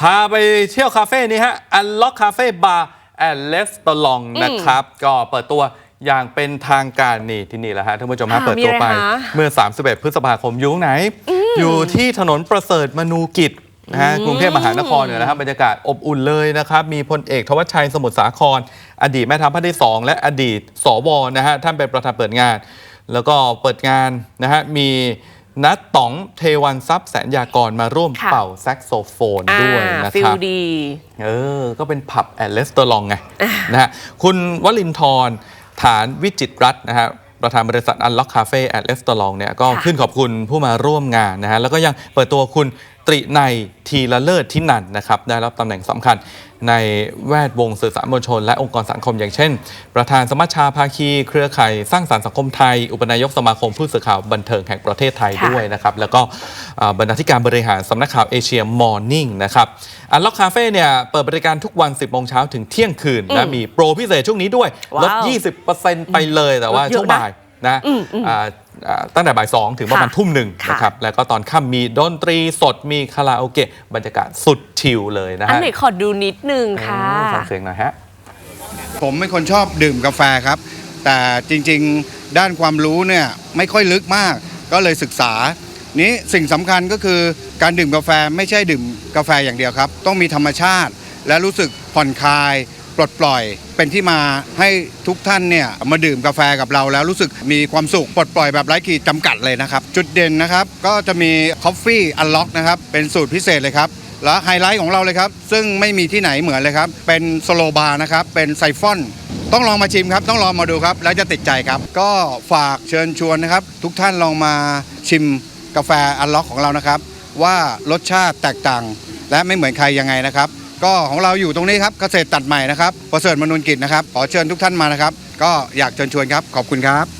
พาไปเที่ยวคาเฟ่นี้ฮะ Unlock Cafe Bar and Restaurant นะครับ ก็เปิดตัวอย่างเป็นทางการนี่ที่นี่แหละฮะท่านผู้ชมฮะค่ะเปิดตัวไป มีอะไรคะเมื่อ 31 พฤษภาคมอยู่ตรงไหน อยู่ที่ถนนประเสริฐมนูกิจนะฮะกรุงเทพมหานครเนี่ยนะครับบรรยากาศอบอุ่นเลยนะครับ มีพลเอกทวัชชัยสมุทรสาคร อดีตแม่ทัพภาคที่ 2 และอดีตสวนะฮะท่านเป็นประธานเปิดงาน แล้วก็เปิดงานนะฮะมี นัดต๋องเทวันทรัพย์แสนยากรมาร่วมค่ะ เป่าแซกโซโฟนด้วยนะฟิคลรับ ดี เออ ก็เป็นผับแอนด์เลสเตอร์ลองไงนะฮะคุณวลินทร์ฐานวิจิตรรัตน์นะฮะประธานบริษัทอันล็อกคาเฟ่แอนด์เลสเตอร์ลองเนี่ยก็ค่ะ ขึ้นขอบคุณผู้มาร่วมงานนะฮะแล้วก็ยังเปิดตัวคุณ ตรีในยทีละเลิศที่นันนะครับได้รับตำแหน่งสำคัญในแวดวงสื่อสารมวลชน และองค์กรสังคมอย่างเช่น ประธานสมัชชาภาคี เครือข่ายสร้างสรรค์สังคมไทย อุปนายกสมาคมผู้สื่อข่าวบันเทิงแห่งประเทศไทยค่ะด้วยนะครับ แล้วก็อ่าบรรณาธิการบริหารสำนักข่าวเอเชียมอร์นิ่งนะครับอันล็อกคาเฟ่เนี่ยเปิดบริการทุกวัน 10โมงเช้าถึงเที่ยงคืนและมีโปรพิเศษช่วงนี้ด้วยลดว้าว20%ไปเลยแต่ว่าลดเยอะช่วงบ่ายนะอืมอืมอ่าอ่า ตั้งแต่บ่ายสองถึงประมาณค่ะทุ่มหนึ่งค่ะนะครับ แล้วก็ตอนค่ำมีดนตรีสดมีคาราโอเกะบรรยากาศสุดชิลเลยนะอันฮะไหนขอดูนิดนึงค่ะเออฟังเสียงหน่อยฮะผมเป็นคนชอบดื่มกาแฟครับ แต่จริงๆด้านความรู้เนี่ยไม่ค่อยลึกมาก ก็เลยศึกษา นี้สิ่งสำคัญก็คือการดื่มกาแฟไม่ใช่ดื่มกาแฟอย่างเดียวครับ ต้องมีธรรมชาติ และรู้สึกผ่อนคลาย ปลดปล่อย เป็นที่มาให้ทุกท่านเนี่ยมาดื่มกาแฟกับเราแล้วรู้สึกมีความสุขปลดปล่อยแบบไร้ขีดจำกัดเลยนะครับ จุดเด่นนะครับก็จะมี Coffee Unlock นะครับเป็นสูตรพิเศษเลยครับและไฮไลท์ของเราเลยครับ ซึ่งไม่มีที่ไหนเหมือนเลยครับ เป็นสโลบาร์นะครับ เป็นไซฟอน ต้องลองมาชิมครับ ต้องลองมาดูครับ แล้วจะติดใจครับ ก็ฝากเชิญชวนนะครับ ทุกท่านลองมาชิมกาแฟอันล็อกของเรานะครับ ว่ารสชาติแตกต่าง และไม่เหมือนใครยังไงนะครับ ก็ของเราอยู่ตรงนี้ครับเกษตรตัดใหม่นะครับประเสริฐมนุนกิจนะครับขอเชิญทุกท่านมานะครับ ก็อยากเชิญชวนครับขอบคุณครับ